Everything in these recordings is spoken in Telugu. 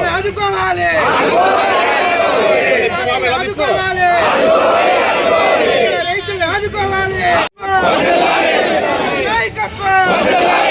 ఆదుకోవాలి. రైతులు రైతులను ఆదుకోవాలి. నాయకత్వం.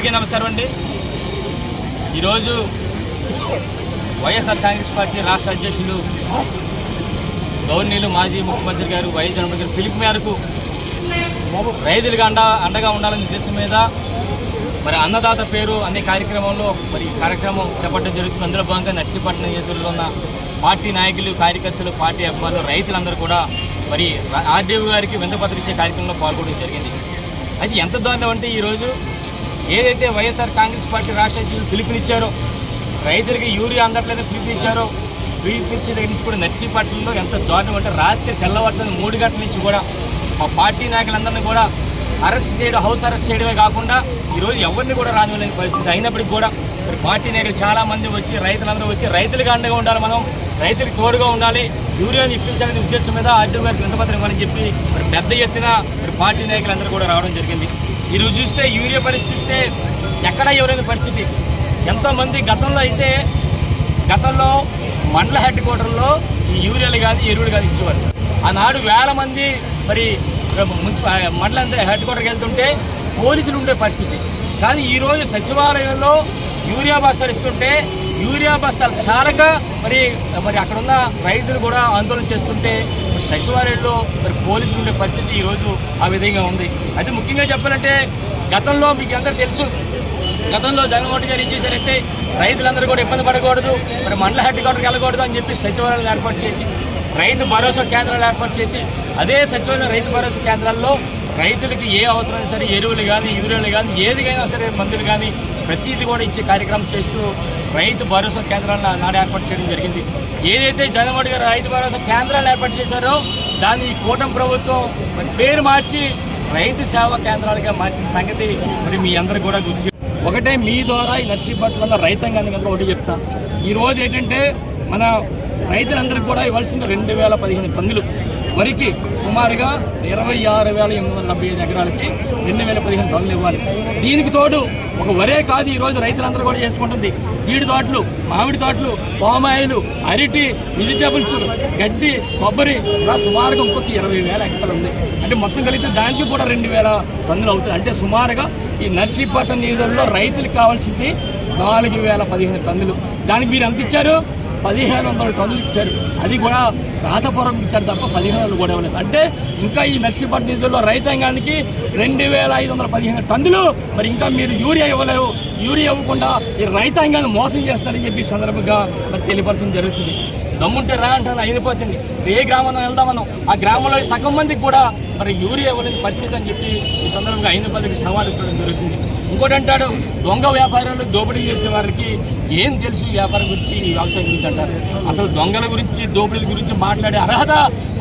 అందరికీ నమస్కారం అండి. ఈరోజు వైఎస్ఆర్ కాంగ్రెస్ పార్టీ రాష్ట్ర అధ్యక్షులు గవర్నీలు మాజీ ముఖ్యమంత్రి గారు వైఎస్ జగన్మోహన్ గారు పిలుపు మేరకు రైతులకు అండ అండగా ఉండాలనే ఉద్దేశం మీద మరి అన్నదాత పేరు అనే కార్యక్రమంలో మరి కార్యక్రమం చేపట్టడం జరుగుతుంది. అందులో భాగంగా నర్సీపట్నం చేతుల్లో ఉన్న పార్టీ నాయకులు కార్యకర్తలు పార్టీ అభిమానులు రైతులందరూ కూడా మరి ఆర్డీఓ గారికి వింతపత్రం ఇచ్చే కార్యక్రమంలో పాల్గొనడం జరిగింది. అయితే ఎంత దారుణం అంటే ఈరోజు ఏదైతే వైఎస్ఆర్ కాంగ్రెస్ పార్టీ రాష్ట్ర అధ్యక్షులు పిలుపునిచ్చారో రైతులకి యూరియా అందట్లేదు పిలుపునిచ్చారో పిలుపునిచ్చే దగ్గర నుంచి కూడా నర్సీపట్నంలో ఎంత దారుణం అంటే రాత్రి తెల్లవారుతుంది మూడు గంటల నుంచి కూడా మా పార్టీ నాయకులందరినీ కూడా అరెస్ట్ చేయడం హౌస్ అరెస్ట్ చేయడమే కాకుండా ఈరోజు ఎవరిని కూడా రానివ్వలేని పరిస్థితి అయినప్పటికీ కూడా పార్టీ నాయకులు చాలామంది వచ్చి రైతులందరూ వచ్చి రైతులకు అండగా ఉండాలి మనం రైతులకు తోడుగా ఉండాలి యూరియాని ఇప్పించాలనే ఉద్దేశం మీద ఆర్థిక గారికి ఇవ్వాలని చెప్పి మరి పెద్ద ఎత్తున మరి పార్టీ నాయకులందరూ కూడా రావడం జరిగింది. ఈరోజు చూస్తే యూరియా పరిస్థితి చూస్తే ఎక్కడ ఎవరైనా పరిస్థితి. ఎంతోమంది గతంలో అయితే గతంలో మండల హెడ్ క్వార్టర్లో ఈ యూరియాలు కానీ ఎరువులు కానీ ఇచ్చేవారు ఆనాడు వేల మంది మరి మున్సిపల్ మండల హెడ్ క్వార్టర్కి వెళ్తుంటే పోలీసులు ఉండే పరిస్థితి. కానీ ఈరోజు సచివాలయంలో యూరియా బస్తాలు ఇస్తుంటే యూరియా బస్తాలు చాలక మరి మరి అక్కడున్న రైతులు కూడా ఆందోళన చేస్తుంటే సచివాలయంలో మరి పోలీసులు ఉండే పరిస్థితి ఈరోజు ఆ విధంగా ఉంది. అయితే ముఖ్యంగా చెప్పాలంటే గతంలో మీకు అందరూ తెలుసు గతంలో జగన్మోహన్ గారు ఏం చేశారంటే రైతులందరూ కూడా ఇబ్బంది పడకూడదు మరి మండల హెడ్ క్వార్టర్కి వెళ్ళకూడదు అని చెప్పి సచివాలయాలు ఏర్పాటు చేసి రైతు భరోసా కేంద్రాలు ఏర్పాటు చేసి అదే సచివాలయం రైతు భరోసా కేంద్రాల్లో రైతులకి ఏ అవసరం సరే ఎరువులు కానీ యూరియాలు కానీ ఏదికైనా సరే మందులు కానీ ప్రతిదీ కూడా ఇచ్చే కార్యక్రమం చేస్తూ రైతు భరోసా కేంద్రాలను నాడు ఏర్పాటు చేయడం జరిగింది. ఏదైతే జగన్మోహన్ గారు రైతు భరోసా కేంద్రాలు ఏర్పాటు చేశారో దాన్ని ఈ కూటమి ప్రభుత్వం పేరు మార్చి రైతు సేవా కేంద్రాలుగా మార్చిన సంగతి మరి మీ అందరు కూడా గుర్తు ఒకటే మీ ద్వారా ఈ నర్సీపట్ల రైతాంగానికి అందరూ ఒకటి చెప్తా. ఈరోజు ఏంటంటే మన రైతులందరికీ కూడా ఇవ్వాల్సింది రెండు వేల పదిహేను పందులు. వరికి సుమారుగా ఇరవై ఆరు వేల ఎనిమిది వందల డెబ్బై ఐదు ఎకరాలకి రెండు వేల పదిహేను టన్నులు ఇవ్వాలి. దీనికి తోడు ఒక వరే కాదు ఈరోజు రైతులందరూ కూడా చేసుకుంటుంది. చీడి తోటలు మామిడి తోటలు పామాయిలు అరటి వెజిటేబుల్స్ గడ్డి కొబ్బరి ఇలా సుమారుగా ఇంకొక ఇరవై వేల ఎకరాలు ఉంది. అంటే మొత్తం కలిగితే దానికి కూడా రెండు వేల టన్నులు అవుతుంది. అంటే సుమారుగా ఈ నర్సీపట్నం నిధుల్లో రైతులకు కావాల్సింది నాలుగు వేల పదిహేను టన్నులు దానికి మీరు ఎంత ఇచ్చారు? పదిహేను వందల టన్నులు ఇచ్చారు. అది కూడా రాతపురం ఇచ్చారు తప్ప పదిహేను వందలు కూడా ఇవ్వలేదు. అంటే ఇంకా ఈ నర్సీపట్నం నిధుల్లో రైతాంగానికి రెండు వేల ఐదు వందల పదిహేను టన్నులు మరి ఇంకా మీరు యూరియా ఇవ్వలేవు. యూరియా ఇవ్వకుండా ఈ రైతాంగాన్ని మోసం చేస్తారని చెప్పి సందర్భంగా మరి తెలియపరచడం జరుగుతుంది. దమ్ముంటే రా అంటాను అయిపోతుంది. ఏ గ్రామంలో వెళ్దాం మనం ఆ గ్రామంలో సగం మందికి కూడా మరి యూరియా ఇవ్వలేని పరిస్థితి అని చెప్పి ఈ సందర్భంగా సవాలు ఇవ్వడం జరుగుతుంది. ఇంకోటి అంటాడు దొంగ వ్యాపారాలు దోపిడీ చేసే వారికి ఏం తెలుసు వ్యాపారం గురించి ఈ వ్యవసాయం గురించి అంటారు. అసలు దొంగల గురించి దోపిడీల గురించి మాట్లాడే అర్హత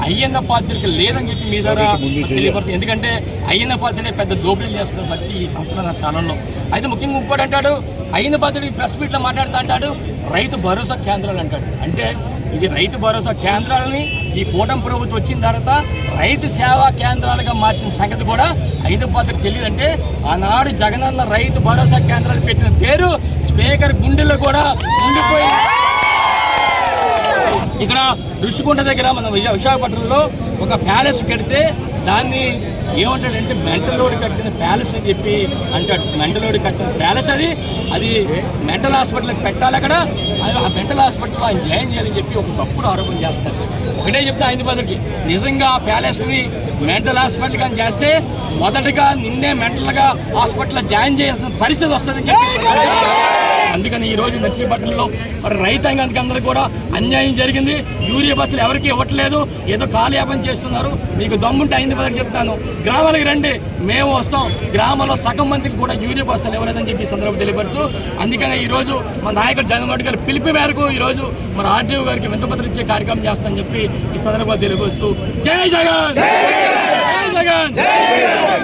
అయ్యన్న పాత్రికి లేదని చెప్పి మీ ద్వారా తెలియపడుతుంది. ఎందుకంటే అయ్యన్న పాత్రనే పెద్ద దోపిడీలు చేస్తుంది ప్రతి ఈ సంవత్సరాల కాలంలో. అయితే ముఖ్యంగా ఇంకోటి అంటాడు అయ్యన్న పాత్రుడు ప్రెస్ మీట్లో మాట్లాడుతూ అంటాడు రైతు భరోసా కేంద్రాలు అంటాడు. అంటే ఇది రైతు భరోసా కేంద్రాలని ఈ కూటమి ప్రభుత్వం వచ్చిన తర్వాత రైతు సేవా కేంద్రాలుగా మార్చిన సంగతి కూడా ఐదు పాత్రకు తెలియదంటే ఆనాడు జగనన్న రైతు భరోసా కేంద్రాలు పెట్టిన పేరు స్పీకర్ గుండెల్లో కూడా ఉండిపోయింది. ఇక్కడ ఋషికొండ దగ్గర మన విశాఖపట్నంలో ఒక ప్యాలెస్ కడితే దాన్ని ఏమంటాడంటే మెంటలోడి కట్టిన ప్యాలెస్ అని చెప్పి అంటాడు. మెంటలోడి కట్టిన ప్యాలెస్ అది. అది మెంటల్ హాస్పిటల్కి పెట్టాలి అక్కడ. అది ఆ మెంటల్ హాస్పిటల్ ఆయన జాయిన్ చేయాలని చెప్పి ఒక తప్పుడు ఆరోపణ చేస్తారు ఒకటే చెప్తా ఆయన బదులుకి నిజంగా ఆ ప్యాలెస్ని మెంటల్ హాస్పిటల్ కానీ చేస్తే మొదటగా నిన్నే మెంటల్గా హాస్పిటల్లో జాయిన్ చేయాల్సిన పరిస్థితి వస్తుందని చెప్పి అందుకని ఈ రోజు నర్సీపట్నంలో మరి రైతాంగానికి అందరూ కూడా అన్యాయం జరిగింది. యూరియా బస్సులు ఎవరికి ఇవ్వట్లేదు. ఏదో కాలయాపన చేస్తున్నారు. మీకు దమ్ముంటే అయింది పదని చెప్తాను. గ్రామాలకు రండి. మేము వస్తాం. గ్రామంలో సగం మందికి కూడా యూరియా బస్సులు ఇవ్వలేదని చెప్పి ఈ సందర్భం తెలియపరుస్తూ అందుకనే ఈరోజు మా నాయకుడు జగన్మోహన్ గారి పిలిపి మేరకు ఈ రోజు మన ఆర్డీఓ గారికి వింతపత్రం ఇచ్చే కార్యక్రమం చేస్తామని చెప్పి ఈ సందర్భంగా తెలియపరుస్తూ జై జగన్!